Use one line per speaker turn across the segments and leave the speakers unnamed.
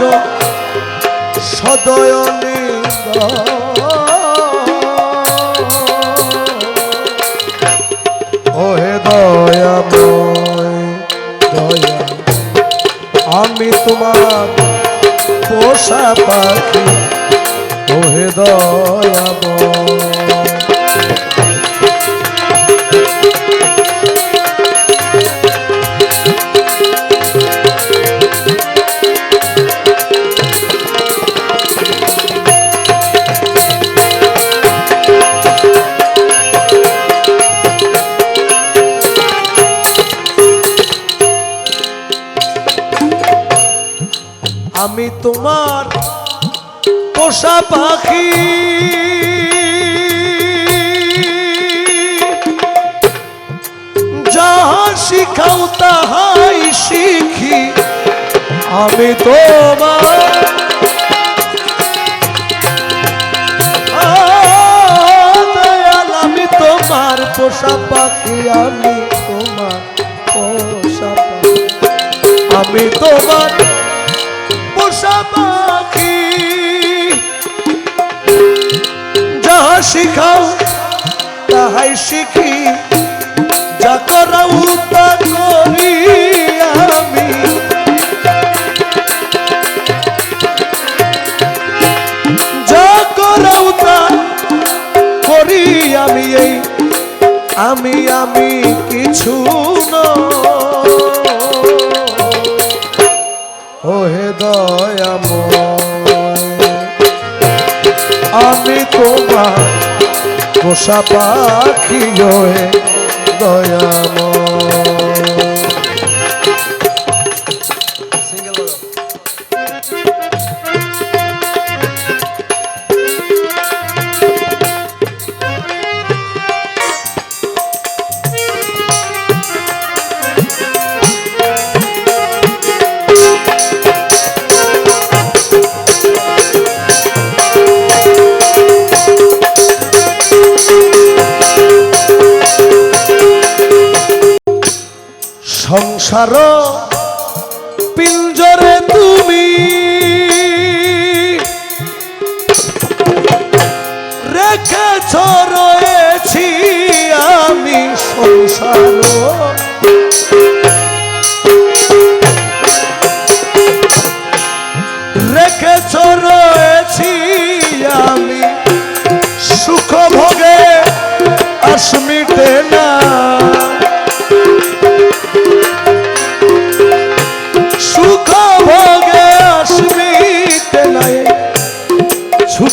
ভজ সদয়নে ওহে দয়াময় দয়া আমি তোমার পোষা পাখি। ওহে দয়াময়। আমি তোমার পোষা পাখি। যাহা শিখাও তাহাই শিখি। আমি তোমার আমি তোমার পোষা পাখি, আমি তোমার আমি তোমার শিখাও, তাহাই শিখি। যা করাও, তা করি আমি। যা করাও, তা করি আমি এই। আমি আমি কিছু আমি তোমার পোষা পাখি হয়ে দয়াময়। সংসার পিঞ্জরে তুমি। রেখেছ রয়েছি আমি সংসার। রেখেছ রয়েছি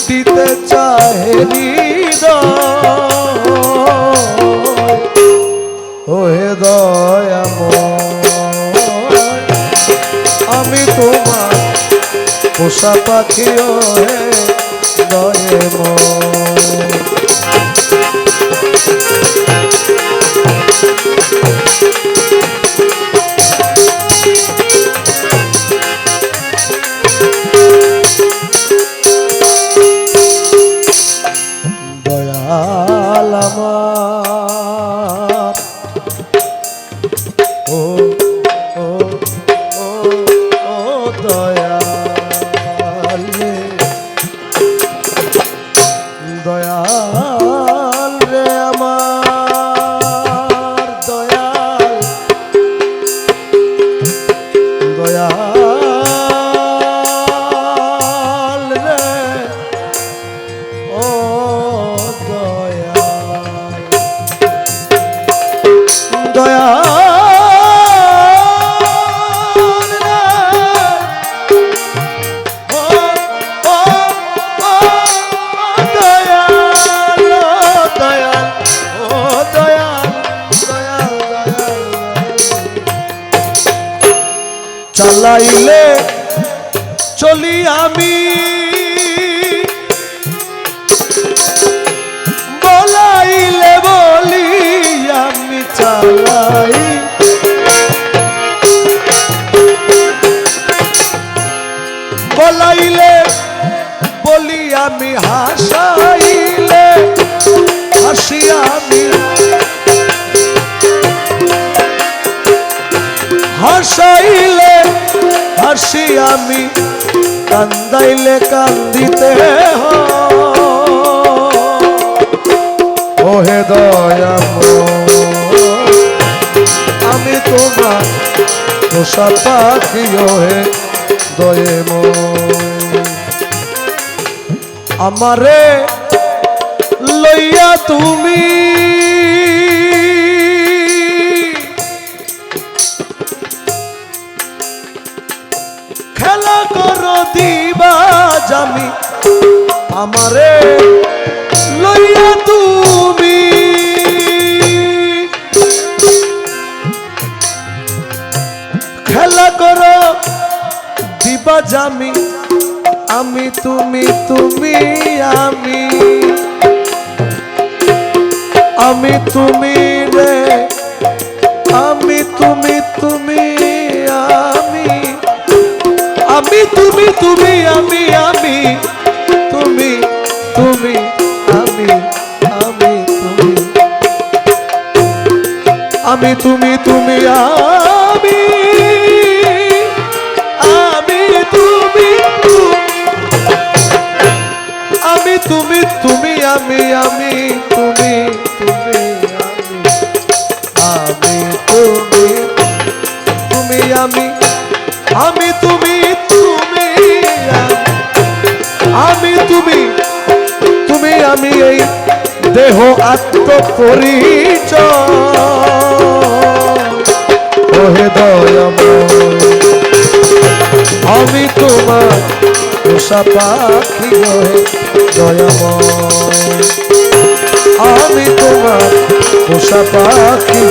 ছুটিতে চাহে ওহে দয়াম আমি তোমার পোষা পাখি ওহে দয়াময়। চালাইলে চলি আমি। আমি কান্দাইলে কান্দিতে ওহে দয়াম আমি তোমার পোষা পাখি ওহে দয়ে আমারে লইয়া তুমি খেলা করো দিবা জামি আমারে লইয়া তুমি। খেলা করো, দিবা জামি, আমি তুমি তুমি, আমি। আমি তুমি রে আমি, তুমি তুমি, আমি আমি, তুমি তুমি, আমি আমি, তুমি। আমি, তুমি তুমি, আমি আমি, তুমি আমি, তুমি তুমি, আমি আমি, তুমি তুমি, আমি। আমি, তুমি তুমি, আমি। আমি, তুমি আমি। তুমি তুমি আমি এই দেহ আত্মপরিচয় আমি তোমার পোষা পাখি গহে দয়াময় আমি তোমার পোষা পাখি